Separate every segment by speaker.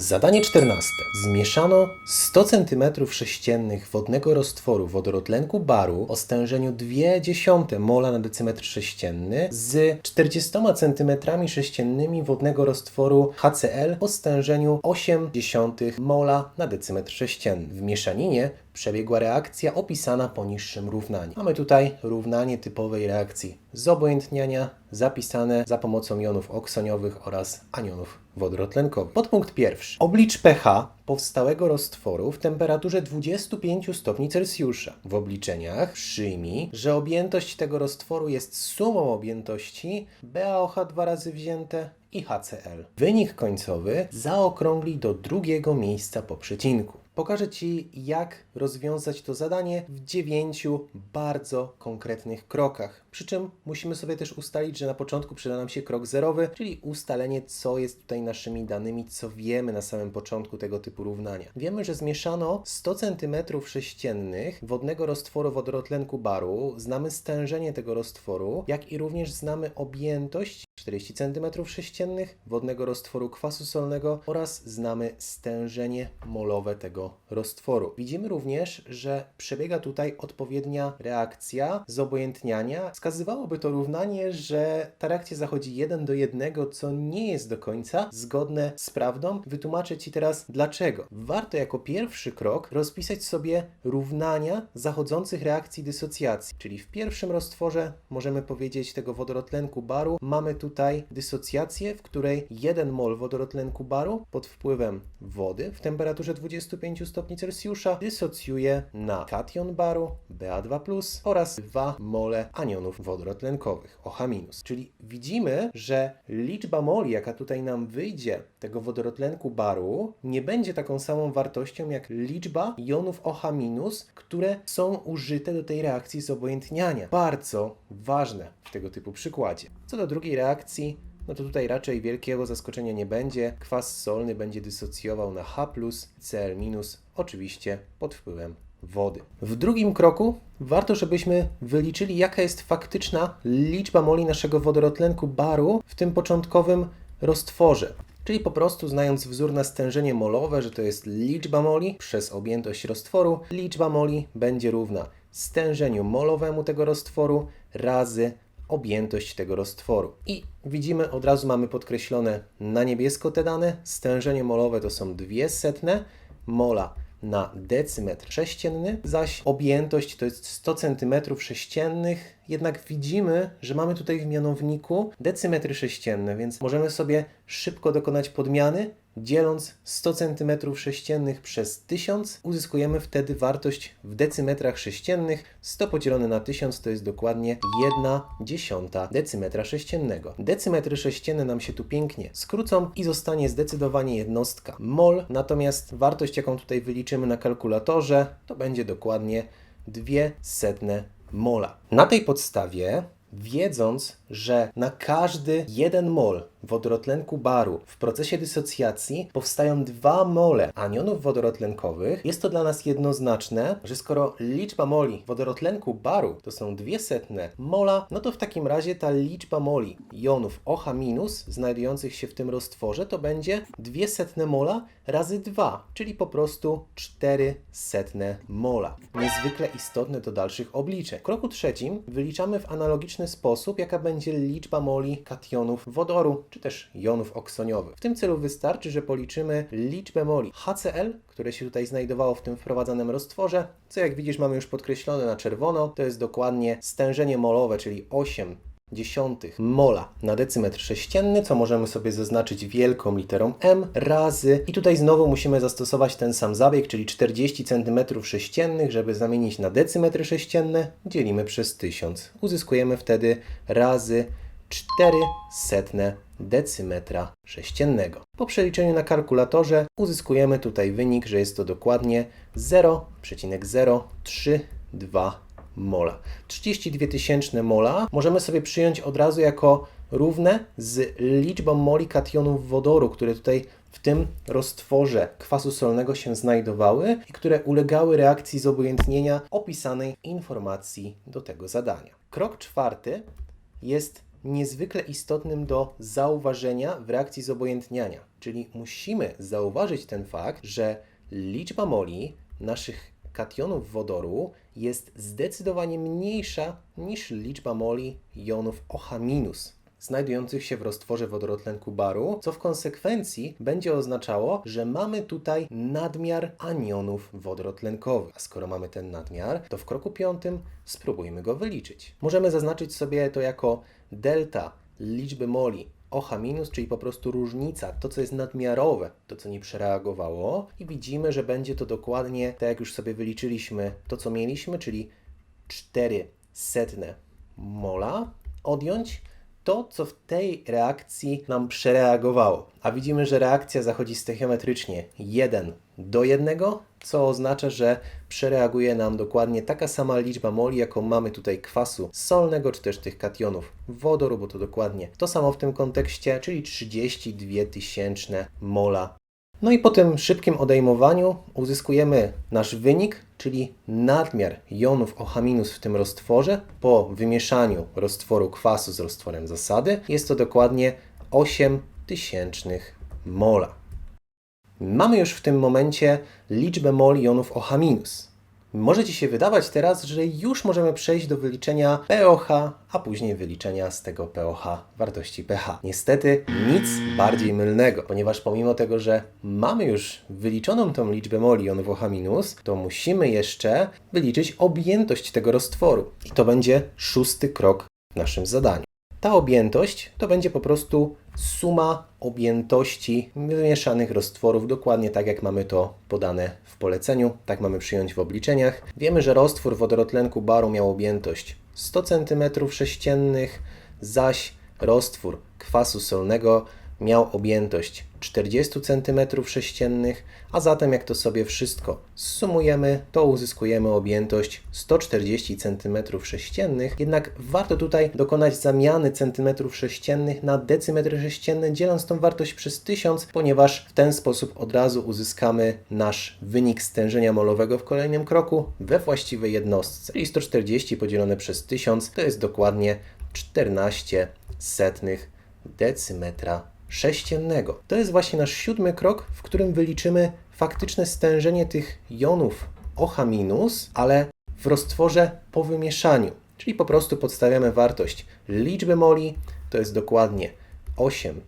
Speaker 1: Zadanie 14. Zmieszano 100 cm3 wodnego roztworu wodorotlenku baru o stężeniu 0,2 mola na decymetr sześcienny z 40 cm3 wodnego roztworu HCl o stężeniu 0,8 mola na decymetr sześcienny. W mieszaninie przebiegła reakcja opisana poniższym równaniem. Mamy tutaj równanie typowej reakcji zobojętniania zapisane za pomocą jonów oksoniowych oraz anionów wodorotlenkowych. Podpunkt pierwszy. Oblicz pH powstałego roztworu w temperaturze 25 stopni Celsjusza. W obliczeniach przyjmij, że objętość tego roztworu jest sumą objętości BaOH dwa razy wzięte i HCl. Wynik końcowy zaokrąglij do drugiego miejsca po przecinku. Pokażę Ci, jak rozwiązać to zadanie w dziewięciu bardzo konkretnych krokach. Przy czym musimy sobie też ustalić, że na początku przyda nam się krok zerowy, czyli ustalenie, co jest tutaj naszymi danymi, co wiemy na samym początku tego typu równania. Wiemy, że zmieszano 100 cm3 wodnego roztworu wodorotlenku baru, znamy stężenie tego roztworu, jak i również znamy objętość 40 cm3 wodnego roztworu kwasu solnego oraz znamy stężenie molowe tego roztworu. Widzimy również, że przebiega tutaj odpowiednia reakcja zobojętniania. Wskazywałoby to równanie, że ta reakcja zachodzi 1 do 1, co nie jest do końca zgodne z prawdą. Wytłumaczę Ci teraz dlaczego. Warto jako pierwszy krok rozpisać sobie równania zachodzących reakcji dysocjacji, czyli w pierwszym roztworze możemy powiedzieć tego wodorotlenku baru mamy tutaj dysocjację, w której 1 mol wodorotlenku baru pod wpływem wody w temperaturze 25 stopni Celsjusza dysocjuje na kation baru Ba2+, oraz 2 mole anionów wodorotlenkowych OH-. Czyli widzimy, że liczba moli, jaka tutaj nam wyjdzie tego wodorotlenku baru, nie będzie taką samą wartością jak liczba jonów OH-, które są użyte do tej reakcji zobojętniania. Bardzo ważne w tego typu przykładzie. Co do drugiej reakcji, no to tutaj raczej wielkiego zaskoczenia nie będzie. Kwas solny będzie dysocjował na H+, Cl-, oczywiście pod wpływem wody. W drugim kroku warto, żebyśmy wyliczyli, jaka jest faktyczna liczba moli naszego wodorotlenku baru w tym początkowym roztworze. Czyli po prostu znając wzór na stężenie molowe, że to jest liczba moli przez objętość roztworu, liczba moli będzie równa stężeniu molowemu tego roztworu razy objętość tego roztworu. I widzimy, od razu mamy podkreślone na niebiesko te dane. Stężenie molowe to są dwie setne mola na decymetr sześcienny, zaś objętość to jest 100 cm3, jednak widzimy, że mamy tutaj w mianowniku decymetry sześcienne, więc możemy sobie szybko dokonać podmiany, dzieląc 100 cm3 przez 1000, uzyskujemy wtedy wartość w decymetrach sześciennych. 100 podzielone na 1000 to jest dokładnie 1 dziesiąta decymetra sześciennego. Decymetry sześcienne nam się tu pięknie skrócą i zostanie zdecydowanie jednostka mol, natomiast wartość, jaką tutaj wyliczymy na kalkulatorze, to będzie dokładnie 2 setne mola. Na tej podstawie wiedząc, że na każdy 1 mol wodorotlenku baru w procesie dysocjacji powstają 2 mole anionów wodorotlenkowych, jest to dla nas jednoznaczne, że skoro liczba moli wodorotlenku baru to są 2 setne mola, no to w takim razie ta liczba moli jonów OH- znajdujących się w tym roztworze to będzie 2 setne mola razy 2, czyli po prostu 4 setne mola. Niezwykle istotne do dalszych obliczeń. W kroku trzecim wyliczamy w analogiczny sposób, jaka będzie liczba moli kationów wodoru, czy też jonów oksoniowych. W tym celu wystarczy, że policzymy liczbę moli HCl, które się tutaj znajdowało w tym wprowadzanym roztworze, co jak widzisz mamy już podkreślone na czerwono, to jest dokładnie stężenie molowe, czyli 8 dziesiątych mola na decymetr sześcienny, co możemy sobie zaznaczyć wielką literą M, razy, i tutaj znowu musimy zastosować ten sam zabieg, czyli 40 cm sześciennych, żeby zamienić na decymetry sześcienne, dzielimy przez 1000. Uzyskujemy wtedy razy 4 setne decymetra sześciennego. Po przeliczeniu na kalkulatorze uzyskujemy tutaj wynik, że jest to dokładnie 0,032 mola. 32 tysięczne mola możemy sobie przyjąć od razu jako równe z liczbą moli kationów wodoru, które tutaj w tym roztworze kwasu solnego się znajdowały i które ulegały reakcji zobojętnienia opisanej informacji do tego zadania. Krok czwarty jest niezwykle istotnym do zauważenia w reakcji zobojętniania. Czyli musimy zauważyć ten fakt, że liczba moli naszych kationów wodoru jest zdecydowanie mniejsza niż liczba moli jonów OH- znajdujących się w roztworze wodorotlenku baru, co w konsekwencji będzie oznaczało, że mamy tutaj nadmiar anionów wodorotlenkowych. A skoro mamy ten nadmiar, to w kroku piątym spróbujmy go wyliczyć. Możemy zaznaczyć sobie to jako delta liczby moli OH-, czyli po prostu różnica, to co jest nadmiarowe, to co nie przereagowało i widzimy, że będzie to dokładnie tak jak już sobie wyliczyliśmy to co mieliśmy, czyli 4 setne mola odjąć to, co w tej reakcji nam przereagowało. A widzimy, że reakcja zachodzi stechiometrycznie 1 do 1, co oznacza, że przereaguje nam dokładnie taka sama liczba moli, jaką mamy tutaj kwasu solnego, czy też tych kationów wodoru, bo to dokładnie to samo w tym kontekście, czyli 32 tysięczne mola no i po tym szybkim odejmowaniu uzyskujemy nasz wynik, czyli nadmiar jonów OH- w tym roztworze po wymieszaniu roztworu kwasu z roztworem zasady. Jest to dokładnie 8 tysięcznych mola. Mamy już w tym momencie liczbę mol jonów OH-. Może Ci się wydawać teraz, że już możemy przejść do wyliczenia POH, a później wyliczenia z tego POH wartości pH. Niestety nic bardziej mylnego, ponieważ pomimo tego, że mamy już wyliczoną tą liczbę moli jonów OH-, to musimy jeszcze wyliczyć objętość tego roztworu. I to będzie szósty krok w naszym zadaniu. Ta objętość to będzie po prostu suma objętości wymieszanych roztworów, dokładnie tak jak mamy to podane w poleceniu, tak mamy przyjąć w obliczeniach. Wiemy, że roztwór wodorotlenku baru miał objętość 100 cm3, zaś roztwór kwasu solnego miał objętość 40 cm3, a zatem jak to sobie wszystko sumujemy, to uzyskujemy objętość 140 cm3, jednak warto tutaj dokonać zamiany cm3 na decimetry sześcienne, dzieląc tą wartość przez 1000, ponieważ w ten sposób od razu uzyskamy nasz wynik stężenia molowego w kolejnym kroku we właściwej jednostce. Czyli 140 podzielone przez 1000 to jest dokładnie 14 setnych decymetra sześciennego. To jest właśnie nasz siódmy krok, w którym wyliczymy faktyczne stężenie tych jonów OH-, ale w roztworze po wymieszaniu. Czyli po prostu podstawiamy wartość liczby moli, to jest dokładnie 8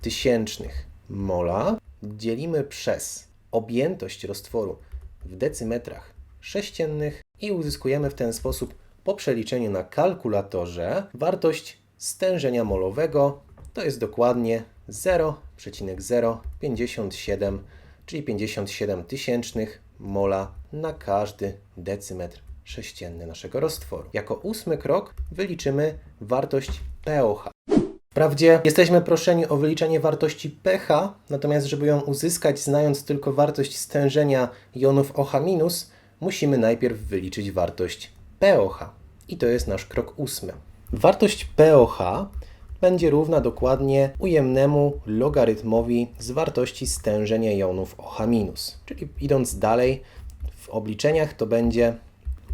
Speaker 1: tysięcznych mola, dzielimy przez objętość roztworu w decymetrach sześciennych i uzyskujemy w ten sposób po przeliczeniu na kalkulatorze wartość stężenia molowego, to jest dokładnie 0,057, czyli 57 tysięcznych mola na każdy decymetr sześcienny naszego roztworu. Jako ósmy krok wyliczymy wartość pOH. Wprawdzie jesteśmy proszeni o wyliczenie wartości pH, natomiast żeby ją uzyskać, znając tylko wartość stężenia jonów OH-, musimy najpierw wyliczyć wartość pOH. I to jest nasz krok ósmy. Wartość pOH będzie równa dokładnie ujemnemu logarytmowi z wartości stężenia jonów OH-. Czyli idąc dalej, w obliczeniach to będzie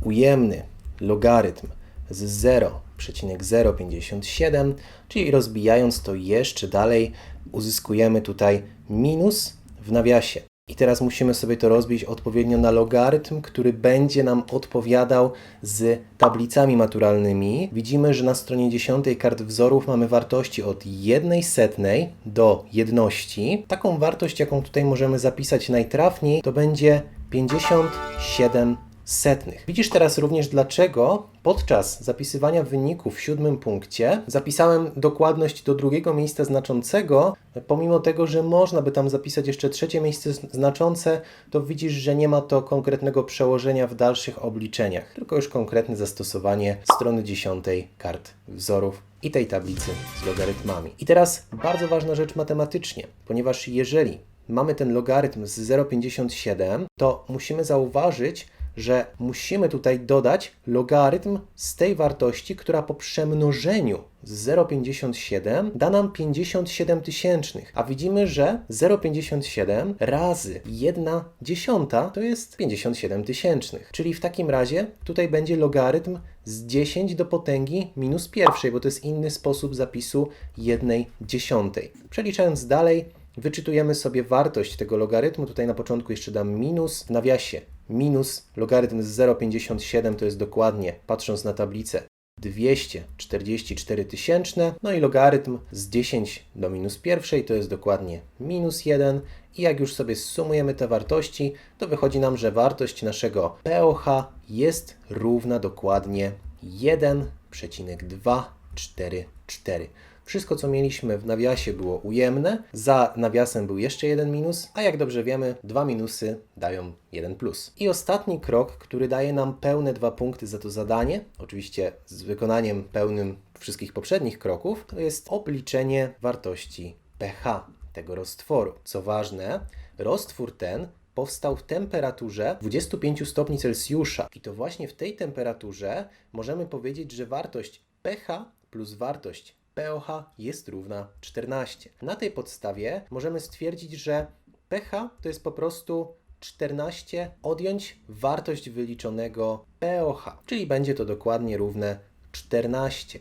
Speaker 1: ujemny logarytm z 0,057, czyli rozbijając to jeszcze dalej, uzyskujemy tutaj minus w nawiasie i teraz musimy sobie to rozbić odpowiednio na logarytm, który będzie nam odpowiadał z tablicami maturalnymi. Widzimy, że na stronie 10 kart wzorów mamy wartości od 1 setnej do jedności. Taką wartość, jaką tutaj możemy zapisać najtrafniej, to będzie 57 setnych. Widzisz teraz również, dlaczego podczas zapisywania wyników w siódmym punkcie zapisałem dokładność do drugiego miejsca znaczącego, pomimo tego, że można by tam zapisać jeszcze trzecie miejsce znaczące, to widzisz, że nie ma to konkretnego przełożenia w dalszych obliczeniach, tylko już konkretne zastosowanie strony 10 kart wzorów i tej tablicy z logarytmami. I teraz bardzo ważna rzecz matematycznie, ponieważ jeżeli mamy ten logarytm z 0,57, to musimy zauważyć, że musimy tutaj dodać logarytm z tej wartości, która po przemnożeniu z 0,57 da nam 57 tysięcznych, a widzimy, że 0,57 razy 1 dziesiąta to jest 57 tysięcznych. Czyli w takim razie tutaj będzie logarytm z 10 do potęgi minus pierwszej, bo to jest inny sposób zapisu 1 dziesiątej. Przeliczając dalej, wyczytujemy sobie wartość tego logarytmu. Tutaj na początku jeszcze dam minus w nawiasie. Minus logarytm z 0,57 to jest dokładnie, patrząc na tablicę, 244 tysięczne, no i logarytm z 10 do minus pierwszej to jest dokładnie minus 1 i jak już sobie sumujemy te wartości, to wychodzi nam, że wartość naszego POH jest równa dokładnie 1,244. Wszystko, co mieliśmy w nawiasie, było ujemne. Za nawiasem był jeszcze jeden minus, a jak dobrze wiemy, dwa minusy dają jeden plus. I ostatni krok, który daje nam pełne dwa punkty za to zadanie, oczywiście z wykonaniem pełnym wszystkich poprzednich kroków, to jest obliczenie wartości pH tego roztworu. Co ważne, roztwór ten powstał w temperaturze 25 stopni Celsjusza. I to właśnie w tej temperaturze możemy powiedzieć, że wartość pH plus wartość pOH jest równa 14. Na tej podstawie możemy stwierdzić, że pH to jest po prostu 14 odjąć wartość wyliczonego pOH, czyli będzie to dokładnie równe 14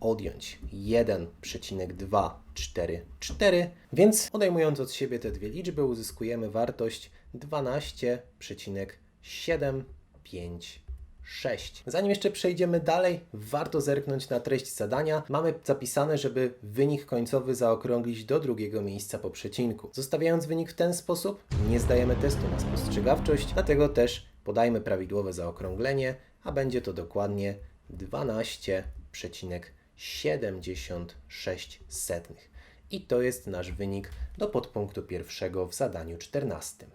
Speaker 1: odjąć 1,244, więc odejmując od siebie te dwie liczby uzyskujemy wartość 12,756. Zanim jeszcze przejdziemy dalej, warto zerknąć na treść zadania. Mamy zapisane, żeby wynik końcowy zaokrąglić do drugiego miejsca po przecinku. Zostawiając wynik w ten sposób, nie zdajemy testu na spostrzegawczość, dlatego też podajmy prawidłowe zaokrąglenie, a będzie to dokładnie 12,76. I to jest nasz wynik do podpunktu pierwszego w zadaniu 14.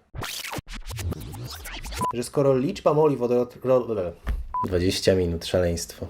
Speaker 1: Że skoro liczba moli wodorotlenku... 20 minut, szaleństwo.